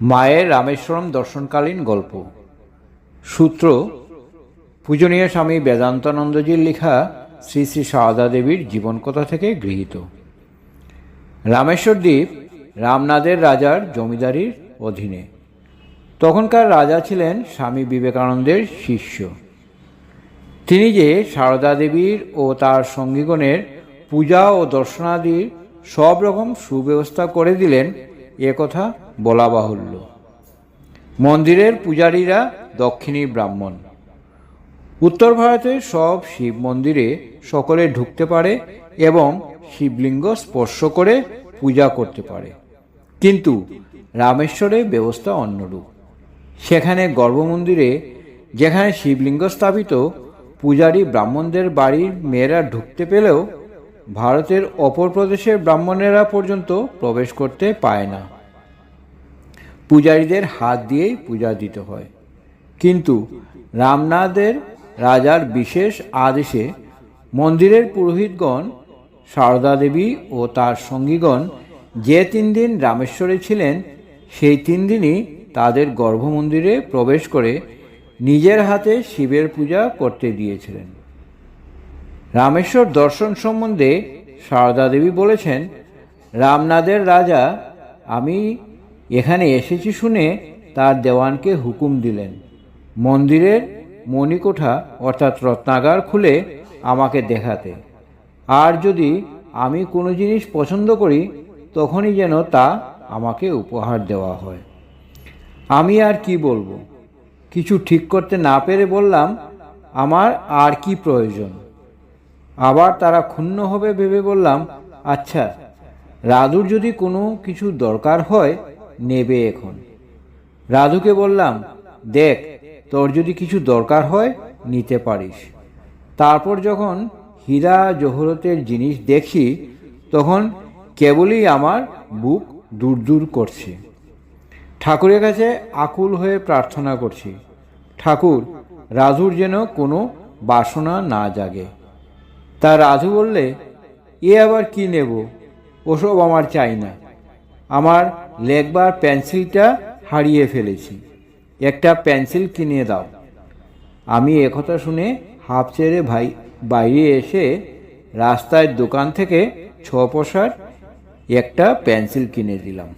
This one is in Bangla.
মায়ের রামেশ্বরম দর্শনকালীন গল্প। সূত্র, পূজনীয় স্বামী বেদান্তানন্দজির লেখা শ্রী শ্রী সারদা দেবীর জীবনকথা থেকে গৃহীত। রামেশ্বর দ্বীপ রামনাদের রাজার জমিদারির অধীনে। তখনকার রাজা ছিলেন স্বামী বিবেকানন্দের শিষ্য। তিনি যে সারদা দেবীর ও তার সঙ্গীগণের পূজা ও দর্শনাদির সব রকম সুব্যবস্থা করে দিলেন এ কথা বলা বাহুল্য। মন্দিরের পূজারীরা দক্ষিণী ব্রাহ্মণ। উত্তর ভারতের সব শিব মন্দিরে সকলে ঢুকতে পারে এবং শিবলিঙ্গ স্পর্শ করে পূজা করতে পারে। কিন্তু রামেশ্বরে ব্যবস্থা অন্যরূপ। সেখানে গর্ভমন্দিরে, যেখানে শিবলিঙ্গ স্থাপিত, পূজারী ব্রাহ্মণদের বাড়ির মেয়েরা ঢুকতে পেলেও ভারতের অপর প্রদেশের ব্রাহ্মণেরা পর্যন্ত প্রবেশ করতে পায় না। পূজারীদের হাত দিয়েই পূজা দিতে হয়। কিন্তু রামনাথের রাজার বিশেষ আদেশে মন্দিরের পুরোহিতগণ, সারদা দেবী ও তার সঙ্গীগণ যে তিন দিন রামেশ্বরে ছিলেন, সেই তিন দিনই তাদের গর্ভমন্দিরে প্রবেশ করে নিজের হাতে শিবের পূজা করতে দিয়েছিলেন। রামেশ্বর দর্শন সম্বন্ধে সারদা দেবী বলেছেন রামনাদের রাজা, আমি এখানে এসেছি শুনে তার দেওয়ানকে হুকুম দিলেন। মন্দিরের মণিকোঠা অর্থাৎ রত্নাগার খুলে আমাকে দেখাতে। আর যদি আমি কোনো জিনিস পছন্দ করি, তখনই যেন তা আমাকে উপহার দেওয়া হয়। আমি আর কি বলব? কিছু ঠিক করতে না পেরে বললাম, আমার আর কি প্রয়োজন? আবার তারা ক্ষুণ্ণ হবে ভেবে বললাম আচ্ছা রাধুর যদি কোনো কিছু দরকার হয়, নেবে এখন। রাধুকে বললাম, দেখ, তোর যদি কিছু দরকার হয়, নিতে পারিস। তারপর যখন হীরা জহরতের জিনিস দেখি, তখন কেবলই আমার বুক দূর দূর করছে। ঠাকুরের কাছে আকুল হয়ে প্রার্থনা করছি, ঠাকুর রাধুর যেন কোনো বাসনা না জাগে। তা রাধু বললে, এ আবার কি নেব? ওসব আমার চাই না। আমার লেখবার পেন্সিলটা হারিয়ে ফেলেছি। একটা পেন্সিল কিনে দাও। আমি একথা শুনে হাফ ছেড়ে ভাই, বাইরে এসে রাস্তায় দোকান থেকে ছ পয়সার একটা পেন্সিল কিনে দিলাম।